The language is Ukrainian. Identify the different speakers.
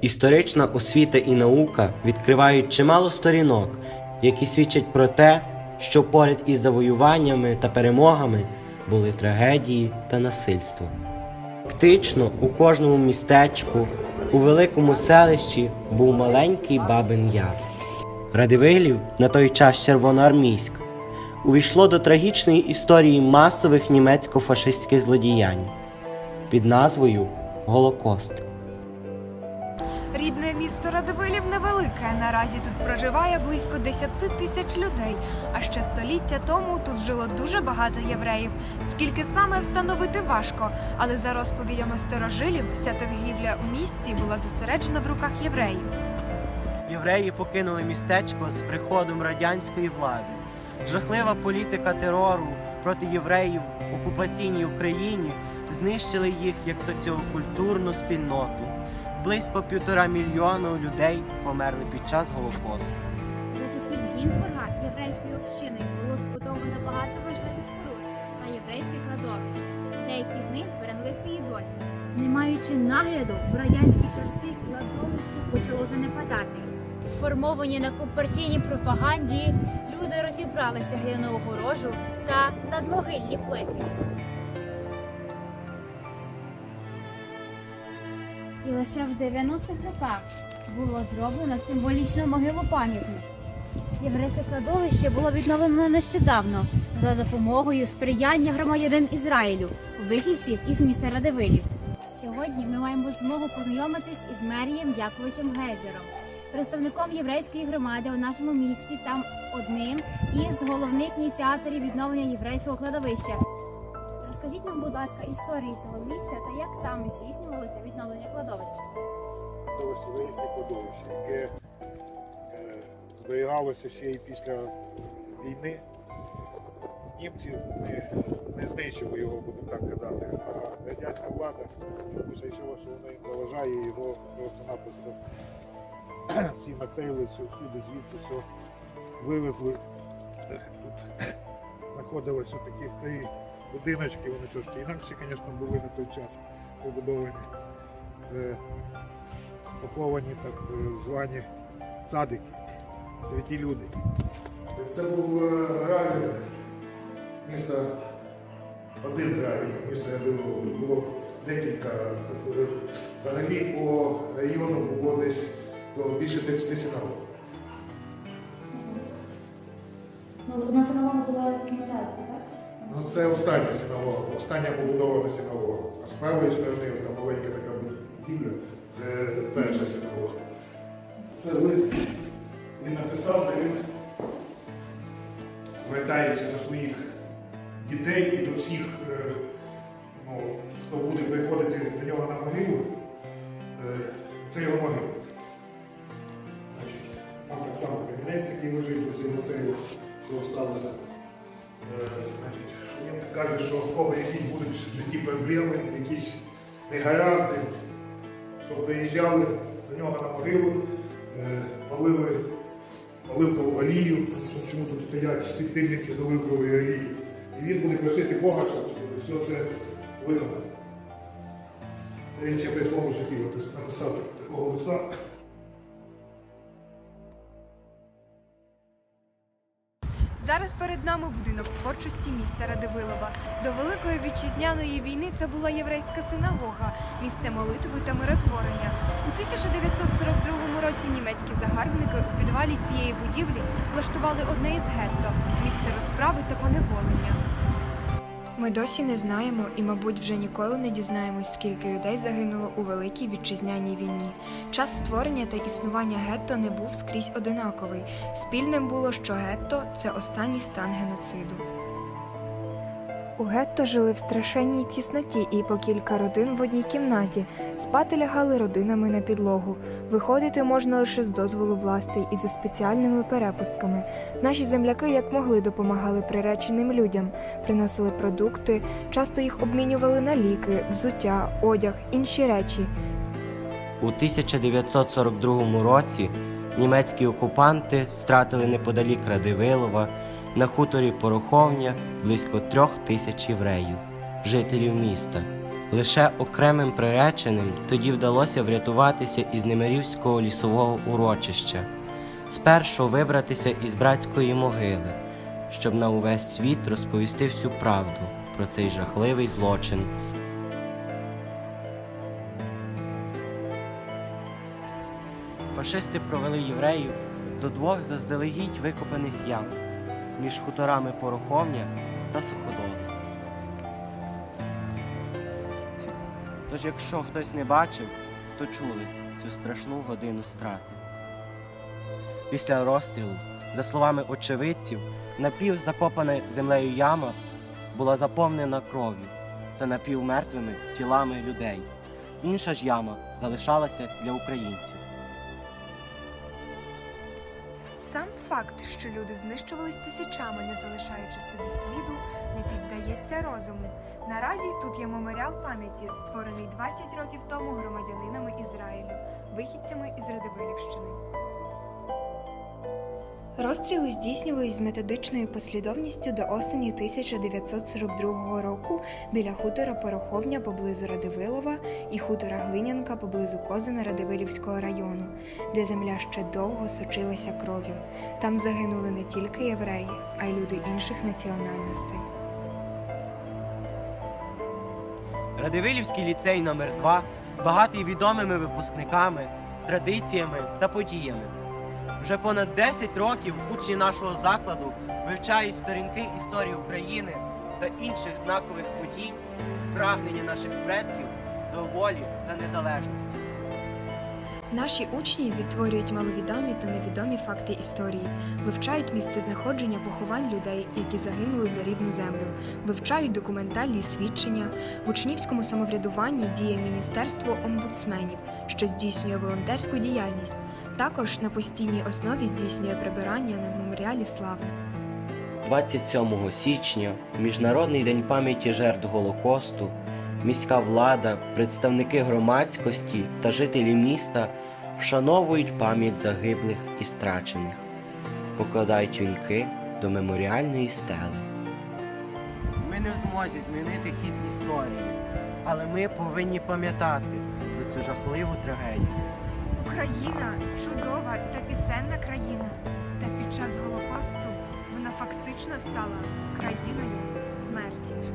Speaker 1: Історична освіта і наука відкривають чимало сторінок, які свідчать про те, що поряд із завоюваннями та перемогами були трагедії та насильство. Фактично у кожному містечку, у великому селищі був маленький бабин яр. Радивилів, на той час червоноармійськ, увійшло до трагічної історії масових німецько-фашистських злодіянь під назвою Голокост.
Speaker 2: Рідне місто Радивилів невелике. Наразі тут проживає близько 10 тисяч людей. А ще століття тому тут жило дуже багато євреїв. Скільки саме встановити важко, але за розповідями старожилів, вся торгівля у місті була зосереджена в руках євреїв.
Speaker 1: Євреї покинули містечко з приходом радянської влади. Жахлива політика терору проти євреїв в окупаційній Україні знищили їх як соціокультурну спільноту. Близько півтора мільйона людей померли під час Голокосту.
Speaker 3: За часів Гінзбурга єврейською общиною було збудовано багато важливих споруд та єврейське кладовище. Деякі з них збереглися і досі. Не маючи нагляду, в радянські часи кладовище почало занепадати. Сформовані на компартійній пропаганді, люди розібрали огорожу та надмогильні плити. І лише в 90-х роках було зроблено символічну могилу пам'ятник. Єврейське кладовище було відновлено нещодавно за допомогою сприяння громадянин Ізраїлю, вихідців із міста Радивилів. Сьогодні ми маємо змогу познайомитись із Мерієм Яковичем Гейдером, представником єврейської громади у нашому місті та одним із головних ініціаторів відновлення єврейського кладовища. Розкажіть нам, будь ласка, історію цього місця та як саме здійснювалося відновлення кладовища.
Speaker 4: Кладовище, виїзне кладовище, яке е, зберігалося ще й після війни. Німці не, не знищили його, будемо так казати, а радянська влада чомусь вирішила, що воно їм заважає його просто-напросто всі нацелили, всюди звідси все вивезли. Тут знаходилося таких три будиночки, вони трошки інакші, звісно, були на той час побудовані. Це поховані так е, звані цадики, святі люди. Це був е, реально місто, один з місто я було, декілька. Е, Взагалі по району було десь більше 30 синагог.
Speaker 3: Ну, одна синагога була в кінотеатрі, так?
Speaker 4: Ну, це остання синагога, остання побудована синагога. А з правої сторони така маленька така будівля, це перша синагога. Це лист він написав, де він звертається до своїх дітей і до всіх, е, ну, хто буде приходити до нього на могилу. Е, Це його могила. Там так само кабінець такий лежить, оцей музею, що сталося. Е, він каже, що в кого якісь будуть в житті проблеми, якісь негаразди, щоб приїжджали до нього на могилу, е, палили оливкову олію, чому тут стоять світильники з оливкової олії. І він буде просити Бога, щоб все це виконати. Він ще при своєму житті написав такого листа.
Speaker 2: Зараз перед нами будинок творчості міста Радивилова. До Великої вітчизняної війни це була єврейська синагога, місце молитви та миротворення. У 1942 році німецькі загарбники у підвалі цієї будівлі влаштували одне із гетто місце розправи та поневолення. Ми досі не знаємо і, мабуть, вже ніколи не дізнаємось, скільки людей загинуло у Великій вітчизняній війні. Час створення та існування гетто не був скрізь одинаковий. Спільним було, що гетто це останній стан геноциду. У гетто жили в страшенній тісноті і по кілька родин в одній кімнаті. Спати лягали родинами на підлогу. Виходити можна лише з дозволу властей і за спеціальними перепустками. Наші земляки як могли допомагали приреченим людям, приносили продукти, часто їх обмінювали на ліки, взуття, одяг, інші речі.
Speaker 1: У 1942 році німецькі окупанти стратили неподалік Радивилова на хуторі Пороховня близько трьох тисяч євреїв, жителів міста. Лише окремим приреченим тоді вдалося врятуватися із Немирівського лісового урочища, спершу вибратися із братської могили, щоб на увесь світ розповісти всю правду про цей жахливий злочин. Фашисти провели євреїв до двох заздалегідь викопаних ям між хуторами Пороховня та Суходол. Тож, якщо хтось не бачив, то чули цю страшну годину страти. Після розстрілу, за словами очевидців, напівзакопана землею яма була заповнена кров'ю та напівмертвими тілами людей. Інша ж яма залишалася для українців.
Speaker 2: Сам факт, що люди знищувались тисячами, не залишаючи собі сліду, не піддається розуму. Наразі тут є меморіал пам'яті, створений 20 років тому громадянинами Ізраїлю, вихідцями із Радивилівщини. Розстріли здійснювались з методичною послідовністю до осені 1942 року біля хутора Пороховня поблизу Радивилова і хутора Глинянка поблизу Козина Радивилівського району, де земля ще довго сочилася кров'ю. Там загинули не тільки євреї, а й люди інших національностей.
Speaker 1: Радивилівський ліцей номер 2 багатий відомими випускниками, традиціями та подіями. Вже понад 10 років учні нашого закладу вивчають сторінки історії України та інших знакових подій, прагнення наших предків до волі та незалежності.
Speaker 2: Наші учні відтворюють маловідомі та невідомі факти історії, вивчають місце знаходження поховань людей, які загинули за рідну землю, вивчають документальні свідчення. В учнівському самоврядуванні діє Міністерство омбудсменів, що здійснює волонтерську діяльність. Також на постійній основі здійснює прибирання на меморіалі слави.
Speaker 1: 27 січня, Міжнародний день пам'яті жертв Голокосту, міська влада, представники громадськості та жителі міста вшановують пам'ять загиблих і страчених, покладають вінки до меморіальної стели. Ми не в змозі змінити хід історії, але ми повинні пам'ятати про цю жахливу трагедію.
Speaker 2: Україна чудова та пісенна країна. Та під час Голокосту вона фактично стала країною смерті.